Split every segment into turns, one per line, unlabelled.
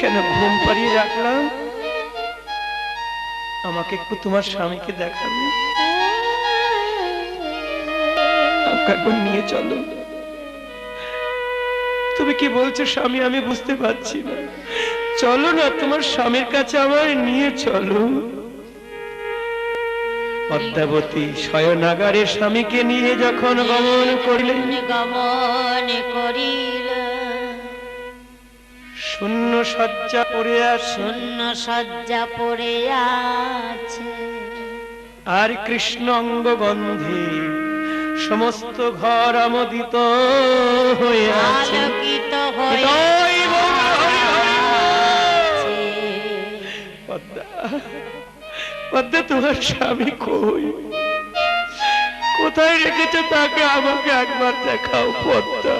কেন ঘুম পাড়িয়ে রাখলাম? আমাকে একটু তোমার স্বামীকে দেখাবে। নিয়ে চলো। তুমি কি বলছো স্বামী, আমি বুঝতে পারছি না। চলো না, তোমার স্বামীর কাছে আমার নিয়ে চলো। পদ্মাবতী শয়নাগারে স্বামীকে নিয়ে যখন গমন করলেন,
গমন করিল
শূন্য শয্যা পড়ে আসুন
শূন্য শয্যা পড়ে আছে।
আর কৃষ্ণ অঙ্গ গন্ধে সমস্ত ঘর আমোদিত হয়ে আছে।
আলোকিত হয়ে আছে।
পদ্মা পদ্মা তোমার স্বামী কই? কোথায় রেখেছো তাকে আমাকে একবার দেখাও পদ্মা?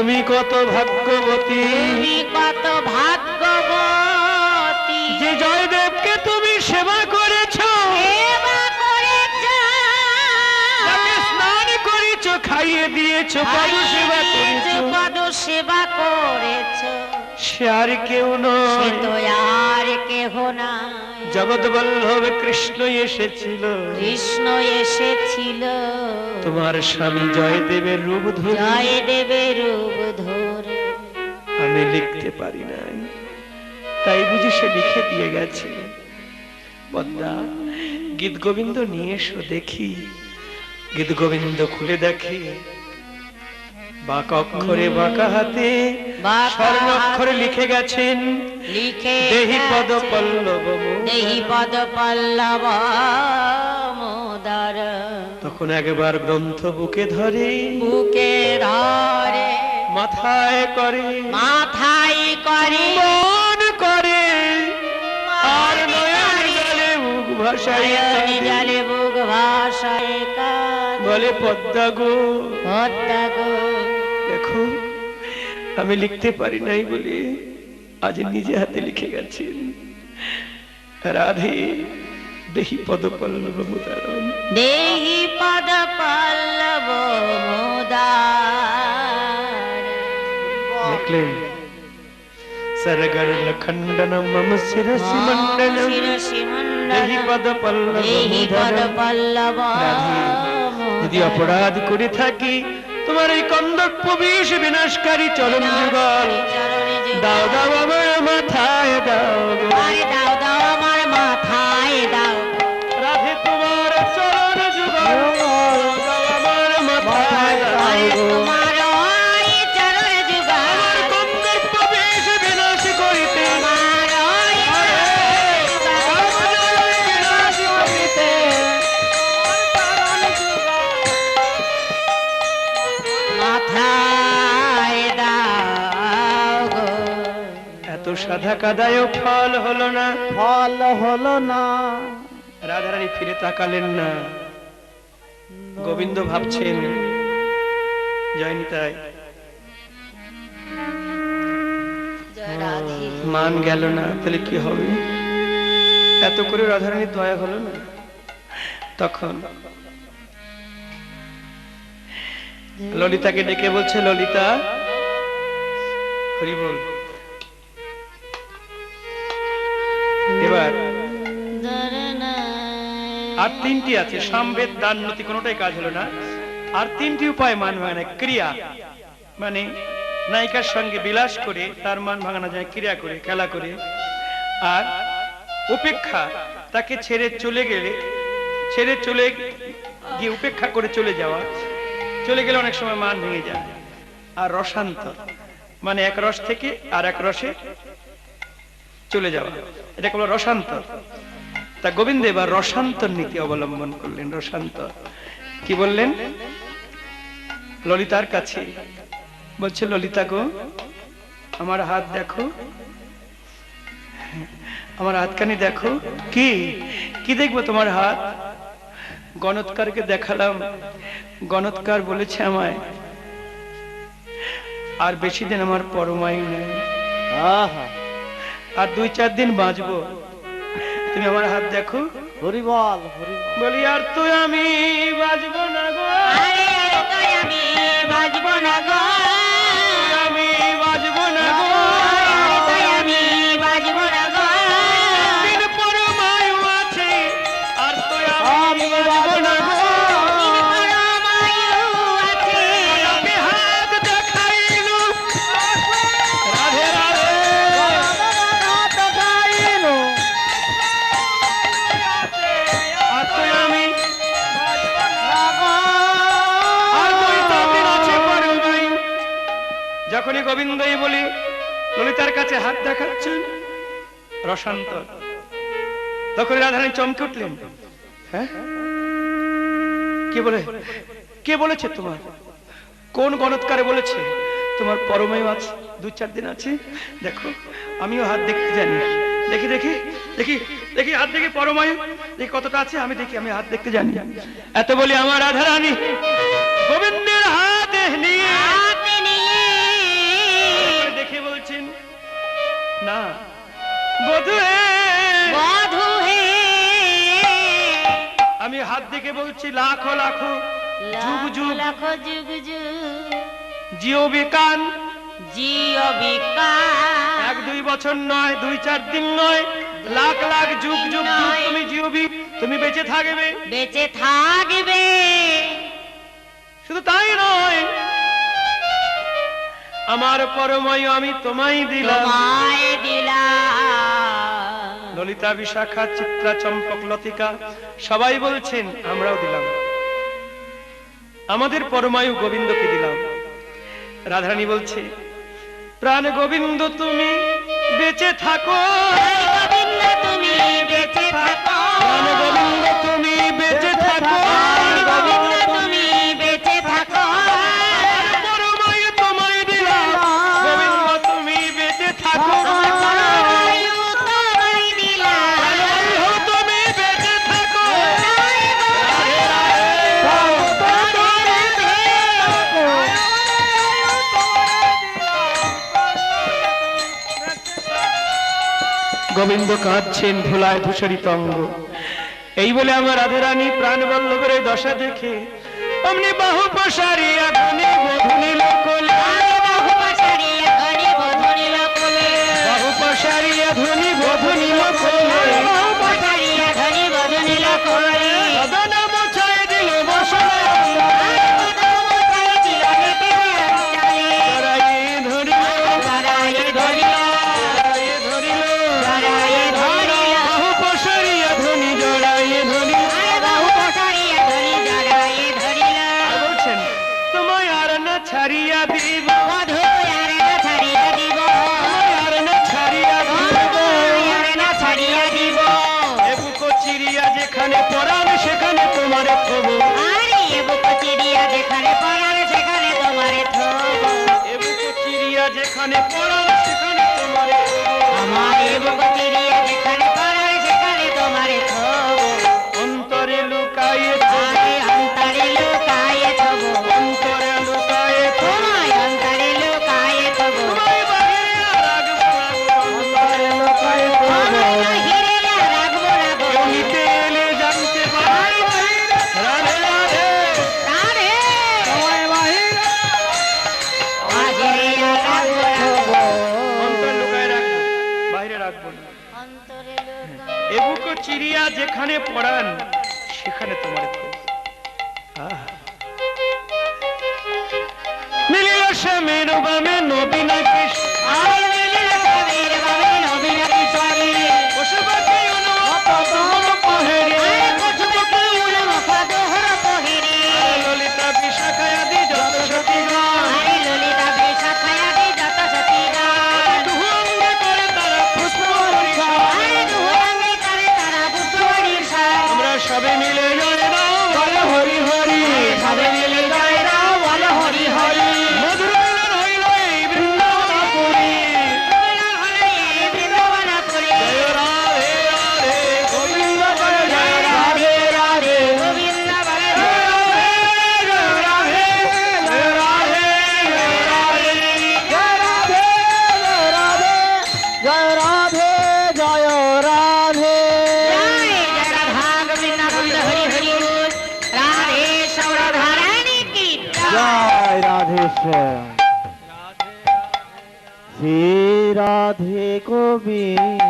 তুমি কত ভাগ্যবতী?
তুমি কত ভাগ্যবতী?
যে জয়দেবকে তুমি সেবা করেছ।
সেবা করেছ।
তাকে স্নান করেছ খাইয়ে দিয়েছ পদ সেবা করেছ।
পদ সেবা করেছ।
সে আর কেউ নয়।
তো আর কেহ নাই
জগৎ বল্লভ কৃষ্ণ এসেছিল।
কৃষ্ণ এসেছিল।
তোমার স্বামী জয়দেবের রূপ ধরে।
জয় দেবে রূপ ধরে।
আমি লিখতে পারি নাই। তাই বুঝি সে লিখে দিয়ে গেছে। পদ্মা গীত গোবিন্দ নিয়ে এসো দেখি। গীত গোবিন্দ খুলে দেখি। বাঁকা অক্ষরে বাঁকা হাতে
বাঁকা
স্বর্ণ লিখে গেছেন।
লিখে
দেহি পদ পল্লব
দেহি পদ পল্লব মোদর
তখন একবার গ্রন্থ বুকে ধরে।
বুকে ধরে।
মাথায় করে।
মাথায় করে।
মন করে। আর নয়ন জলে মুখ ভাসায়
জলে বুক কাঁদে।
বলে পদ্মা গো।
পদ্মা গো।
আমি লিখতে পারি নাই বলে আজ নিজে হাতে লিখে গেছেন রাধে দেহি পদ পল্লব মুদারণ
দেহি পদ পল্লব
দেখলেন মম শিরসি মণ্ডলম।
শিরসি
দেহি
মণ্ডলম
পদ পল্লব যদি অপরাধ করে থাকি তোমার এই কন্দর্প বিষ বিনাশকারী চরণে যুগল। দাও দাও আমার মাথায় দাও
দাও
এত সাধা কাদায় ফল হলো না।
ফল হলো না।
রাধারানী ফিরে তাকালেন না। গোবিন্দ ভাবছেন জয়নি তাই। মান গেল না তাহলে কি হবে? এত করে রাধারানীর দয়া হলো না? তখন ললিতাকে ডেকে বলছে ললিতা হরি বল। এবার, আর তিনটি আছে, সামবেদ, দান, নতি, কোনোটাই কাজ হলো না। আর তিনটি উপায় মান ভাঙানো ক্রিয়া। মানে নায়িকার সঙ্গে বিলাস করে, তার মান ভাঙানো যায়, ক্রিয়া করে, খেলা করে। আর উপেক্ষা, তাকে ছেড়ে চলে গেলে, ছেড়ে চলে গিয়ে উপেক্ষা করে চলে যাওয়া, চলে গেলে অনেক সময় মান ভেঙে যায়। আর রসান্তর মানে এক রস থেকে আর এক রসে চলে যাওয়া। এটা কোনো রসান্তর তা গোবিন্দ এবার রসান্তর নীতি অবলম্বন করলেন রসান্তর কি বললেন? ললিতার কাছে। বলছে, ললিতা গো, আমার হাত দেখো। আমার হাতখানি দেখো। কি? কি দেখব তোমার হাত? গণৎকারকে দেখালাম। গণৎকার বলেছে আমায়, আর বেশি দিন আমার পরমায়ু নেই।
আহা!
আর দুই চার দিন বাঁচবো। তুমি আমার হাত দেখো।
হরি বল হরি বলি।
আর তুই আমি বাঁচবো না গো?
আমি
বাঁচবো না গো? যখনই গোবিন্দই বলি ললিতার কাছে হাত দেখাচ্ছেন, রসান্ত। তখন রাধারানী চমকে উঠলেন। হ্যাঁ? কে বলে? কে বলেছে তোমার? কোন গণৎকারে বলেছে, তোমার পরমায়ু আছে দু চার দিন আছে? দেখো, আমিও হাত দেখতে জানি। দেখি দেখি দেখি দেখি, হাত দেখি পরমায়ু। দেখি কতটা আছে, আমি দেখি, আমি হাত দেখতে জানি। এত বলি আমার রাধারানী গোবিন্দের না। বধু
বধূ
আমি হাত দেখে বলছি লাখো লাখো যুগ যুগ।
লাখ যুগ যুগ।
জিও বিকান
জিও বিকাশ
এক দুই বছর নয় দুই চার দিন নয় লাখ লাখ যুগ যুগ। তুমি জিওবি তুমি বেঁচে থাকবে।
বেঁচে থাকবে।
আমার পরময় আমি তোমায় দিলাম। ললিতা বিশাখা চিত্রা চম্পক লতিকা সবাই বলছেন আমরাও দিলাম। আমাদের পরমায়ু গোবিন্দকে দিলাম। রাধারানী বলছে প্রাণ গোবিন্দ তুমি বেঁচে থাকো।
গোবিন্দ তুমি বেঁচে থাকো।
প্রাণ গোবিন্দ
গোবিন্দ
কাঁদছেন ধুলায় ধূসরিত অঙ্গ। এই বলে আমার রাধারানী প্রাণ বল্লভের দশা দেখে অমনি বাহু প্রসারিয়া চিড়িয়া যেখানে পড়ান সেখানে তোমারে থবো
আমার বুক চিড়িয়া যেখানে
পড়ান সেখানে তোমার। মিলিল সে নবীনা কৃষ্ণ
জয় রাধে জয় রাধে। জয় রাধে
জয় জয় রাধা গোবিন্দ গোবিন্দ হরি হরি বল। রাধে সৌরধারানী কি জয়।
জয় রাধে শ্যাম শ্রী রাধে গোবিন্দ।